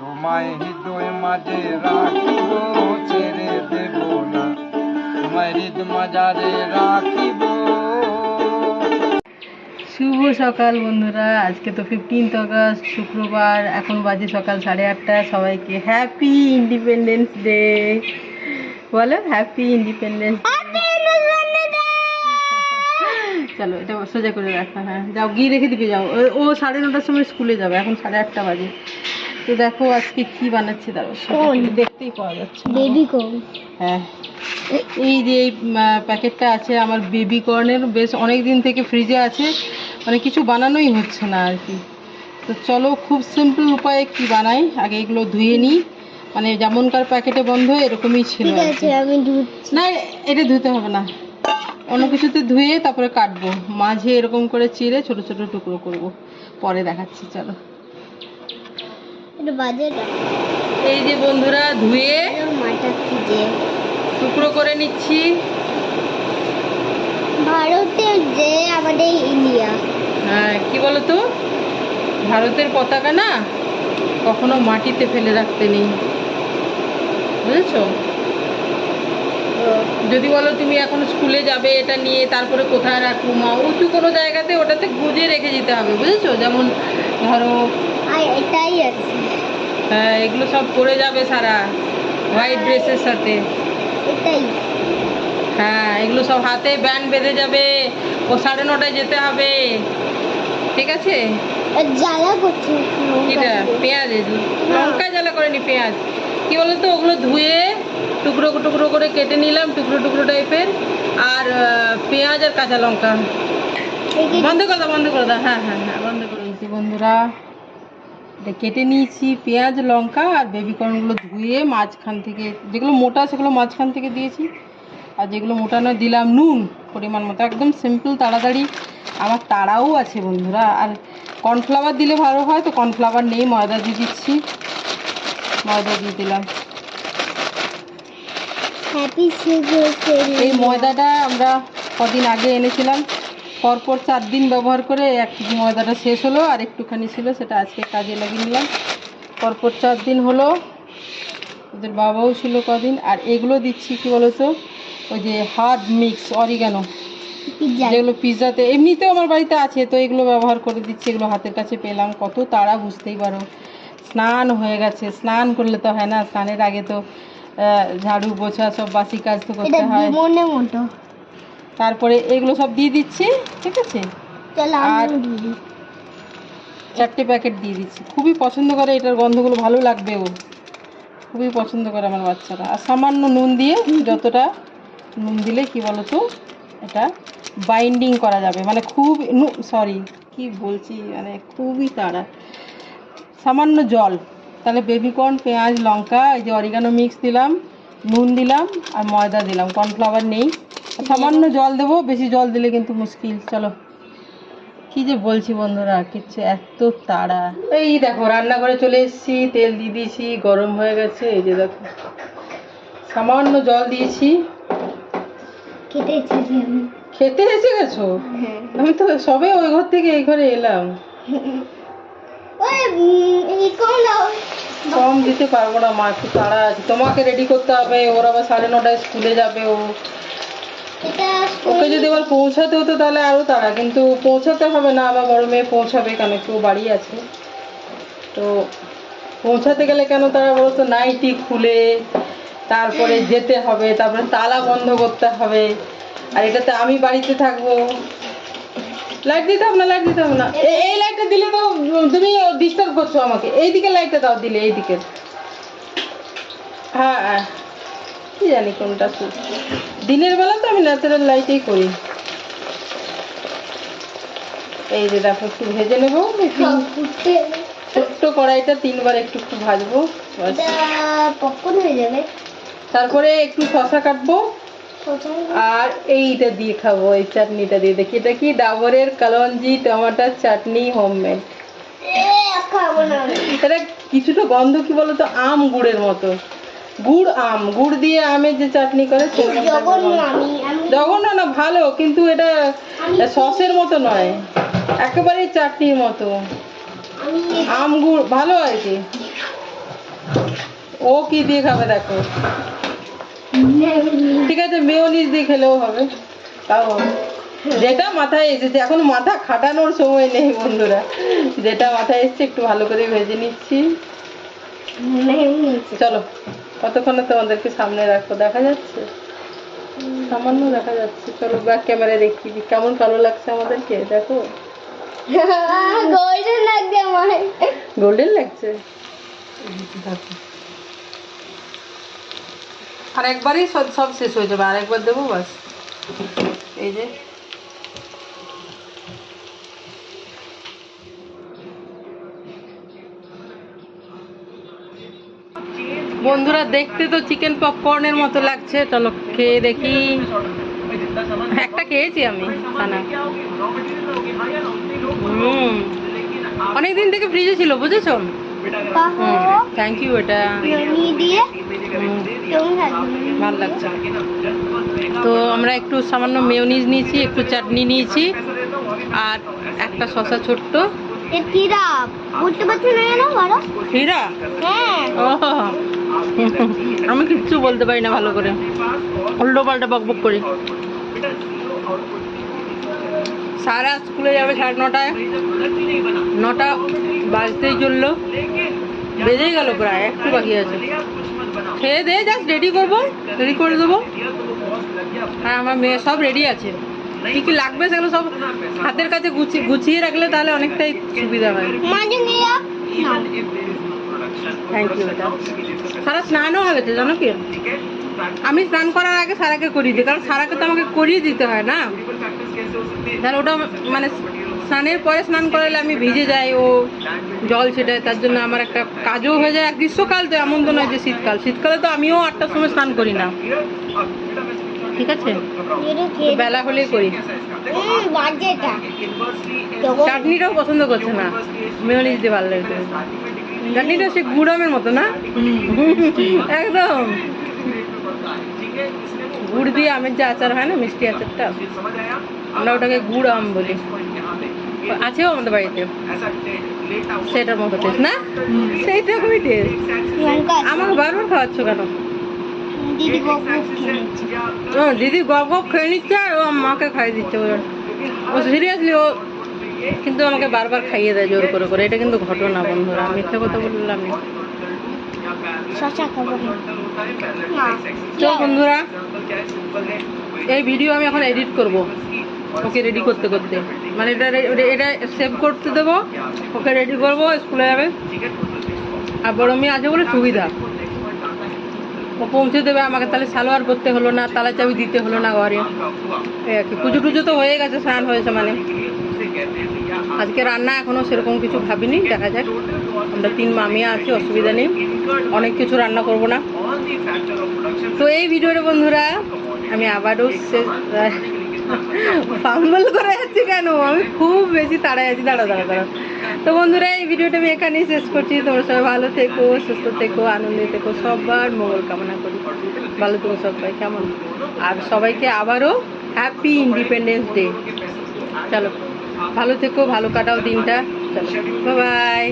তোমায় হৃদয় মাঝে রাখিব ছেড়ে দেব না। তোমায় হৃদ মাঝারে রাখিব। শুভ সকাল বন্ধুরা আজকে তো ফিফটিন্থ আগস্ট শুক্রবার এখন বাজে সকাল সাড়ে আটটা। সবাইকে হ্যাপি ইন্ডিপেন্ডেন্স ডে বলো হ্যাপি ইন্ডিপেন্ডেন্স চলো এটা সোজা করে রাখা হ্যাঁ। যাও গিয়ে রেখে দিবে যাও। ও- ও সাড়ে নটার সময় স্কুলে যাবে এখন সাড়ে আটটা বাজে। তো দেখো আজকে কি বানাচ্ছে দাঁড়ো দেখতেই পাওয়া যাচ্ছে। বেবি কোন হ্যাঁ। এই যে এই প্যাকেটটা আছে আমার বেবি কর্নের বেশ অনেক দিন থেকে ফ্রিজে আছে। মানে কিছু বানানোই হচ্ছে না আর কি। তো চলো খুব সিম্পল উপায়ে কি বানাই? আগে এগুলো ধুয়ে নিই। মানে যেমনকার প্যাকেটে বন্ধ এরকমই ছিল আমি না এটা ধুতে হবে না। অন্য কিছুতে ধুয়ে তারপরে কাটবো। মাঝে এরকম করে চিড়ে ছোট ছোট টুকরো করব। পরে দেখাচ্ছি চলো। এই যে বন্ধুরা ধুয়ে শুক্র টুকরো করে নিচ্ছি। ভারতের যে আমাদের ইন্ডিয়া। হ্যাঁ কি বলতো? ভারতের পতাকা না কখনো মাটিতে ফেলে রাখতে নেই। বুঝেছ? যদি বলো তুমি এখন স্কুলে যাবে এটা নিয়ে তারপরে কোথায় রাখব? মা উঁচু কোনো জায়গাতে ওটাতে গুজে রেখে যেতে হবে বুঝেছ? যেমন ধরো এটাই আছে হ্যাঁ এগুলো সব পরে যাবে সারা হোয়াইট ড্রেসের সাথে। এটাই। হ্যাঁ এগুলো সব হাতে ব্যান্ড বেঁধে যাবে ও সাড়ে নটায় যেতে হবে। ঠিক আছে? জ্বালা করছে কিটা পেঁয়াজ এই যে। জ্বালা করেনি পেঁয়াজ। কি বলতো ওগুলো ধুয়ে টুকরো টুকরো করে কেটে নিলাম টুকরো টুকরো টাইপের। আর পেঁয়াজ আর কাঁচা লঙ্কা। বন্ধ করে দাও বন্ধ করে দাও হ্যাঁ হ্যাঁ হ্যাঁ বন্ধ করে। দিয়েছি বন্ধুরা এটা কেটে নিয়েছি পেঁয়াজ লঙ্কা আর বেবি কর্নগুলো ধুয়ে মাঝখান থেকে যেগুলো মোটা সেগুলো মাঝখান থেকে দিয়েছি। আর যেগুলো মোটা নয় দিলাম নুন পরিমাণ মতো। একদম সিম্পল তাড়াতাড়ি। আমার তাড়াও আছে বন্ধুরা। আর কর্নফ্লাওয়ার দিলে ভালো হয় তো কর্নফ্লাওয়ার নেই ময়দা দিয়ে দিচ্ছি। ময়দা দিয়ে দিলাম। হ্যাপি এই ময়দাটা আমরা কদিন আগে এনেছিলাম। পরপর চার দিন ব্যবহার করে এক ময়দাটা শেষ হলো আর একটুখানি ছিল সেটা আজকে কাজে লাগিয়ে নিলাম। পরপর চার দিন হলো ওদের বাবাও ছিল কদিন। আর এগুলো দিচ্ছি কি বলতো ওই যে হার্ড মিক্স অরিগানো যেগুলো পিৎজাতে এমনিতেও আমার বাড়িতে আছে তো এগুলো ব্যবহার করে দিচ্ছি এগুলো হাতের কাছে পেলাম। কত তাড়া বুঝতেই পারো। স্নান হয়ে গেছে স্নান করলে তো হয় না স্নানের আগে তো ঝাড়ু পোছা সব বাসি কাজ তো করতে হয়। তারপরে এগুলো সব দিয়ে দিচ্ছি ঠিক আছে? আর- চারটে প্যাকেট দিয়ে দিচ্ছি। খুবই পছন্দ করে এটার গন্ধগুলো ভালো লাগবে ও। খুবই পছন্দ করে আমার বাচ্চারা। আর সামান্য নুন দিয়ে যতটা নুন দিলে কি বলতো এটা বাইন্ডিং করা যাবে। মানে খুব সরি কি বলছি মানে খুবই তাড়া। সামান্য জল। তাহলে বেবিকর্ন পেঁয়াজ লঙ্কা এই যে অরিগানো মিক্স দিলাম নুন দিলাম আর ময়দা দিলাম। কর্নফ্লাওয়ার নেই। সামান্য জল দেবো বেশি জল দিলে কিন্তু মুশকিল। চলো। কি যে বলছি বন্ধুরা কিচ্ছু এত তাড়া। এই দেখো রান্নাঘরে চলে এসেছি তেল দিয়ে দিয়েছি গরম হয়ে গেছে এই যে দেখো। সামান্য জল দিয়েছি। খেতে এসেছি খেতে এসে গেছো? হ্যাঁ। আমি তো সবে ওই ঘর থেকে এই ঘরে এলাম। কম দিতে পারব না মা একটু তাড়া আছে। তোমাকে রেডি করতে হবে ওর আবার সাড়ে নটায় স্কুলে যাবে ও। ওকে যদি আবার পৌঁছাতে হতো তাহলে আরও তাড়া কিন্তু পৌঁছাতে হবে না আমার বড় মেয়ে পৌঁছাবে কেন? একটু বাড়ি আছে। তো পৌঁছাতে গেলে কেন তারা বলতো নাইটি খুলে তারপরে যেতে হবে তারপরে তালা বন্ধ করতে হবে। আর এটাতে আমি বাড়িতে থাকব। লাইট দিতে হবে না লাইট দিতে হবে না। এই লাইটটা দিলে তো তুমি ডিস্টার্ব করছ আমাকে। এইদিকে লাইটটা দাও দিলে এইদিকে। হ্যাঁ হ্যাঁ। কি জানি কোনটা দিনের বেলা তো আমি ন্যাচারাল লাইটেই করি। এই যে দেখো একটু ভেজে নেব। ছোট্ট কড়াইটা তিনবার একটু একটু ভাজবো পপকর্ন হয়ে যাবে। তারপরে একটু শশা কাটবো। আর এইটা দিয়ে খাব, এই চাটনিটা দিয়ে। দেখি এটা কি? ডাবরের কালঞ্জি টমাটার চাটনি, হোমমেড। এটা কিছুটা গন্ধ কি বলতো? আম গুড়ের মতো। গুড় আম। গুড় দিয়ে আমের যে চাটনি করে জঘন্য না, ভালো, কিন্তু এটা সসের মতো নয়। একেবারেই চাটনির মতো। আম গুড়, ভালো আর কি। ও কি দিয়ে খাবে দেখো। ঠিক আছে মেয়নিজ দিয়ে খেলেও হবে। তাও হবে। যেটা মাথায় এসেছে এখন মাথা খাটানোর সময় নেই বন্ধুরা। যেটা মাথায় এসছে একটু ভালো করে ভেজে নিচ্ছি। চলো কতক্ষণে তোমাদেরকে সামনে রাখব? দেখা যাচ্ছে? সামান্য দেখা যাচ্ছে। চলো ব্যাক ক্যামেরায় দেখি। কেমন কালো লাগছে আমাদেরকে? দেখো। গোল্ডেন লাগছে আমার গোল্ডেন লাগছে? দেখো। আর একবারই সব সব শেষ হয়ে যাবে আর একবার দেবো বাস। এই যে। বন্ধুরা দেখতে তো চিকেন পপকর্নের মতো লাগছে। চলো খেয়ে দেখি। একটা খেয়েছি আমি খানা। হুম। অনেকদিন থেকে ফ্রিজে ছিল বুঝেছ? থ্যাংক ইউ এটা। দিয়ে ভালো লাগছে। তো আমরা একটু সামান্য মেয়োনিজ নিয়েছি একটু চাটনি নিয়েছি আর একটা শসা ছোট্ট। বুঝতে পারছ না কেন বলো? হীরা? হ্যাঁ। ও আমি কিচ্ছু বলতে পারি না ভালো করে। উল্টো পাল্টা বক বক করি। সারা স্কুলে যাবে সাড়ে নটায়। নটা বাজতেই চলল। বেজেই গেল প্রায় একটু বাকি আছে। খেয়ে দে জাস্ট রেডি করব রেডি করে দেবো। হ্যাঁ আমার মেয়ে সব রেডি আছে। কী কী লাগবে সেগুলো সব হাতের কাছে গুছিয়ে গুছিয়ে রাখলে তাহলে অনেকটাই সুবিধা হয়। থ্যাংক ইউ সারা স্নানও হবে তো জানো কি? আমি স্নান করার আগে সারাকে করিয়ে দিই কারণ সারাকে তো আমাকে করিয়ে দিতে হয় না। তাহলে ওটা মানে স্নানের পরে স্নান করালে আমি ভিজে যাই ও জল ছেটায় তার জন্য আমার একটা কাজও হয়ে যায়। আর গ্রীষ্মকাল তো এমন তো নয় যে শীতকাল। শীতকালে তো আমিও আটটার সময় স্নান করি না। ঠিক আছে? বেলা হলেই করি। চাটনিটাও পছন্দ করছে না। মেয়নিজ দিয়ে ভালো লাগছে চাটনিটা সে গুড়ামের মতো না? একদম। গুড় দিয়ে আমের যে আচার হয় না, মিষ্টি আচারটা, আমরা ওটাকে গুড় আম বলি। আছেও আমাদের বাড়িতে। সেটার মতো টেস্ট না? সেইটা খুবই টেস্ট আমাকে বারবার খাওয়াচ্ছ কেন? দিদি গপ গপ খেয়ে নিচ্ছে। আর ও মাকে খাইয়ে দিচ্ছে ও সিরিয়াসলি ও কিন্তু আমাকে বারবার খাইয়ে দেয় জোর করে করে। এটা কিন্তু ঘটনা বন্ধুরা। মিথ্যে কথা বললাম না তো বন্ধুরা এই ভিডিও আমি এখন এডিট করব। ওকে রেডি করতে করতে। মানে এটা এটা সেভ করতে দেবো, ওকে রেডি করব স্কুলে যাবে। আর বড় মেয়ে আছে বলে সুবিধা। ও পৌঁছে দেবে আমাকে, তাহলে সালোয়ার করতে হলো না, তালা চাবি দিতে হলো না ঘরে। এই আর কি, পুজো টুজো তো হয়ে গেছে, স্নান হয়েছে মানে। আজকে রান্না এখনও সেরকম কিছু ভাবিনি, দেখা যাক। আমরা তিন মামিয়া আছি, অসুবিধা নেই। অনেক কিছু রান্না করব না। তো এই ভিডিওটা বন্ধুরা, আমি আবারও ফাম্বল করে যাচ্ছি কেন? আমি খুব বেশি তাড়াই আছি। দাঁড়া দাঁড়া দাঁড়া তো বন্ধুরা, এই ভিডিওটা আমি এখানেই শেষ করছি। তোমরা সবাই ভালো থেকো, সুস্থ থেকো, আনন্দে থেকো। সবার মঙ্গল কামনা করি। ভালো থেকো সবাই, কেমন? আর সবাইকে আবারও হ্যাপি ইন্ডিপেন্ডেন্স ডে চলো, ভালো থেকো, ভালো কাটাও দিনটা। চলো বাই